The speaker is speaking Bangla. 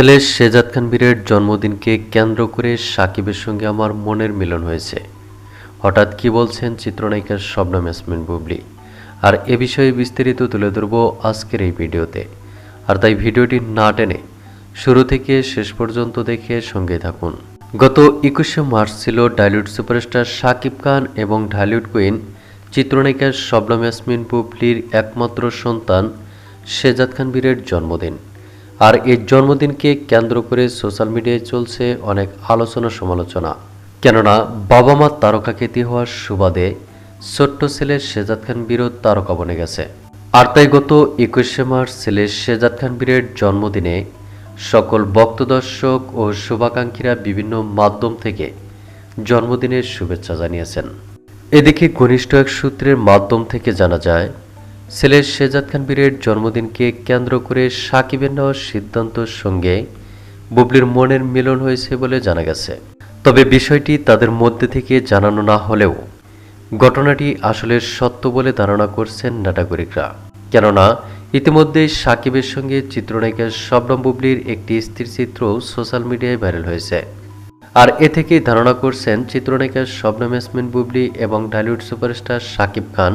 ছেলে শেজাদ খান বীরের জন্মদিনকে কেন্দ্র করে সাকিবের সঙ্গে আমার মনের মিলন হয়েছে। হঠাৎ কি বলছেন চিত্রনায়িকা শবনম ইয়াসমিন বুবলি? আর এ বিষয়ে বিস্তারিত তুলে ধরব আজকের এই ভিডিওতে। আর তাই ভিডিওটি না টেনে শুরু থেকে শেষ পর্যন্ত দেখে সঙ্গে থাকুন। গত একুশে মার্চ ছিল ডালিউড সুপারস্টার শাকিব খান এবং ঢালিউড কুইন চিত্রনায়িকা শবনম ইয়াসমিন বুবলির একমাত্র সন্তান শেজাদ খান বীরের জন্মদিন। আর এই জন্মদিনকে কেন্দ্র করে সোশ্যাল মিডিয়ায় চলছে অনেক আলোচনা সমালোচনা। কেননা বাবা মা তারকাখ্যাতি হওয়ার সুবাদে ছোট্ট ছেলে শেজাদ খান বীরও তারকা বনে গেছে। আর তাই গত একুশে মার্চ ছেলে শেজাদ খান বীরের জন্মদিনে সকল ভক্ত দর্শক ও শুভাকাঙ্ক্ষীরা বিভিন্ন মাধ্যম থেকে জন্মদিনের শুভেচ্ছা জানিয়েছেন। এদিকে ঘনিষ্ঠ এক সূত্রের মাধ্যম থেকে জানা যায় ছেলে শেজাদ খান বীরের জন্মদিনকে কেন্দ্র করে সাকিবের নেওয়ার সিদ্ধান্তর সঙ্গে বুবলির মনের মিলন হয়েছে বলে জানা গেছে। তবে বিষয়টি তাদের মধ্যে থেকে জানানো না হলেও ঘটনাটি আসলে সত্য বলে ধারণা করছেন নাটাগরিকরা কেননা ইতিমধ্যেই সাকিবের সঙ্গে চিত্রনায়িকা শবনম বুবলির একটি স্থির চিত্র সোশ্যাল মিডিয়ায় ভাইরাল হয়েছে। আর এ থেকেই ধারণা করছেন চিত্রনায়িকা শবনম ইয়াসমিন বুবলি এবং ঢালিউড সুপারস্টার সাকিব খান